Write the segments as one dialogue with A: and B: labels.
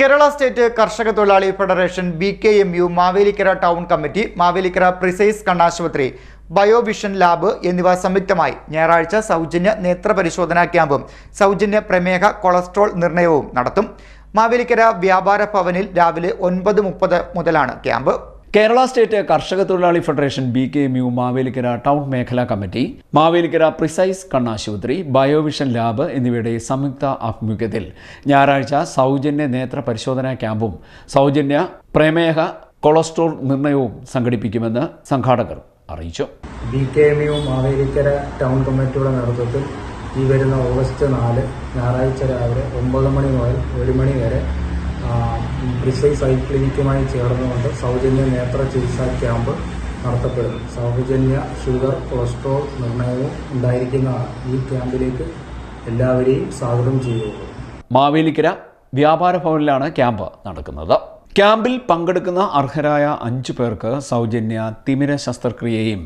A: Kerala state കർഷക തൊഴിലാളി federation B K M U Mavelikara town committee Mavelikara precise കണ്ണാശുപത്രി Biovision lab എന്നിവ സംയുക്തമായി ഞായറാഴ്ച സൗജന്യ നേത്രപരിശോധനാ ക്യാമ്പും സൗജന്യ പ്രമേഹ കൊളസ്ട്രോൾ നിർണയവും നടത്തും. മാവേലിക്കര വ്യാപാര ഭവനിൽ രാവിലെ ഒൻപത് മുപ്പത് മുതലാണ് ക്യാമ്പ്.
B: കേരള സ്റ്റേറ്റ് കർഷക തൊഴിലാളി federation B K M U Mavelikara town മേഖലാ കമ്മിറ്റി മാവേലിക്കര പ്രിസൈസ് കണ്ണാശുപത്രി ബയോവിഷൻ ലാബ് എന്നിവയുടെ സംയുക്ത ആഭിമുഖ്യത്തിൽ ഞായറാഴ്ച സൗജന്യ നേത്ര പരിശോധനാ ക്യാമ്പും സൗജന്യ പ്രമേഹ കൊളസ്ട്രോൾ നിർണയവും സംഘടിപ്പിക്കുമെന്ന് സംഘാടകർ അറിയിച്ചു.
C: B K M U Mavelikara town കമ്മിറ്റിയുടെ നേതൃത്വത്തിൽ ഈ വരുന്ന ഓഗസ്റ്റ് നാല് ഞായറാഴ്ച രാവിലെ ഒമ്പത് മണി മുതൽ ഒരു മണി വരെ പ്രിസൈസ് ഐ ക്ലിനിക്കുമായി ചേർന്നുകൊണ്ട് സൗജന്യ നേത്ര ചികിത്സാ ക്യാമ്പ് നടത്തപ്പെടുന്നു സൗജന്യ ഷുഗർ കൊളസ്ട്രോൾ നിർണയവും ഉണ്ടായിരിക്കുന്നതാണ് ഈ ക്യാമ്പിലേക്ക് എല്ലാവരെയും സ്വാഗതം ചെയ്യുന്നത്
B: മാവേലിക്കര വ്യാപാര ഭവനിലാണ് ക്യാമ്പ് നടക്കുന്നത്. ക്യാമ്പിൽ പങ്കെടുക്കുന്ന അർഹരായ അഞ്ചു പേർക്ക് സൗജന്യ തിമിര ശസ്ത്രക്രിയയും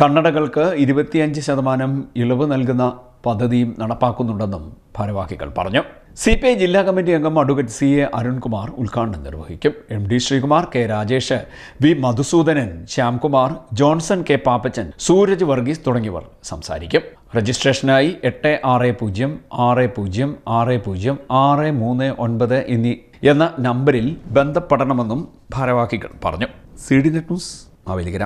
B: കണ്ണടകൾക്ക് ഇരുപത്തിയഞ്ച് ശതമാനം ഇളവ് നൽകുന്ന പദ്ധതിയും നടപ്പാക്കുന്നുണ്ടെന്നും ഭാരവാഹികൾ പറഞ്ഞു. സി പി ഐ ജില്ലാ കമ്മിറ്റി അംഗം അഡ്വക്കേറ്റ് സി എ അരുൺകുമാർ ഉദ്ഘാടനം നിർവഹിക്കും. M D Sreekumar K Rajesh V Madhusoodanan Shyamkumar Johnson K Pappachan Sooraj Varghese തുടങ്ങിയവർ സംസാരിക്കും. രജിസ്ട്രേഷനായി എട്ട് ആറ് പൂജ്യം ആറ് പൂജ്യം ആറ് പൂജ്യം ആറ് മൂന്ന് ഒൻപത് എന്നീ എന്ന നമ്പറിൽ ബന്ധപ്പെടണമെന്നും ഭാരവാഹികൾ പറഞ്ഞു. C D net news Mavelikara.